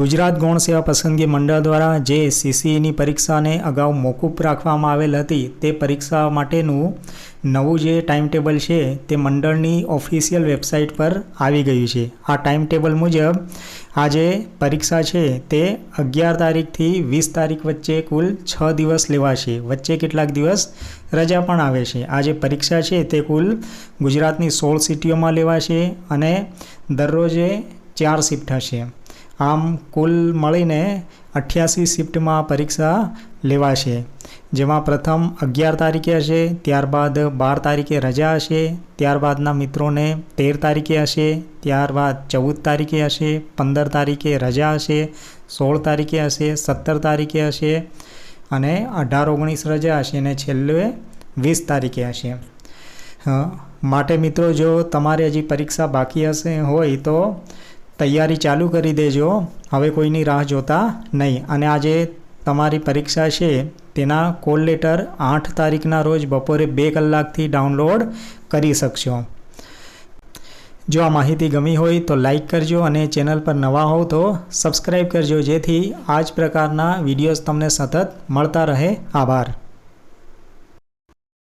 ગુજરાત ગૌણ સેવા પસંદગી મંડળ દ્વારા જે સીસીઈની પરીક્ષાને અગાઉ મોકૂફ રાખવામાં આવેલ હતી, તે પરીક્ષા માટેનું નવું જે ટાઈમ ટેબલ છે, તે મંડળની ઓફિશિયલ વેબસાઇટ પર આવી ગયું છે. આ ટાઈમ ટેબલ મુજબ આ જે પરીક્ષા છે, તે અગિયાર તારીખથી વીસ તારીખ વચ્ચે કુલ છ દિવસ લેવાશે. વચ્ચે કેટલાક દિવસ રજા પણ આવે છે. આ જે પરીક્ષા છે, તે કુલ ગુજરાતની સોળ સિટીઓમાં લેવાશે અને દરરોજે ચાર શિફ્ટ હશે. આમ કુલ મળીને અઠ્યાસી શિફ્ટમાં પરીક્ષા લેવાશે. જેમાં પ્રથમ અગિયાર તારીખે હશે, ત્યારબાદ બાર તારીખે રજા હશે, ત્યારબાદના મિત્રોને તેર તારીખે હશે, ત્યારબાદ ચૌદ તારીખે હશે, પંદર તારીખે રજા હશે, સોળ તારીખે હશે, સત્તર તારીખે હશે અને અઢાર ઓગણીસ રજા હશે અને છેલ્લે વીસ તારીખે હશે. માટે મિત્રો જો તમારે હજી પરીક્ષા બાકી હશે હોય તો તૈયારી ચાલુ કરી દેજો. હવે કોઈની રાહ જોતા નહીં. અને આજે તમારી પરીક્ષા છે તેના કોલ લેટર આઠ તારીખના રોજ બપોરે બે કલાકથી ડાઉનલોડ કરી શકશો. જો આ માહિતી ગમી હોય તો લાઈક કરજો અને ચેનલ પર નવા હોવ તો સબસ્ક્રાઈબ કરજો. જેથી આ જ પ્રકારના વિડીયોઝ તમને સતત મળતા રહે. આભાર.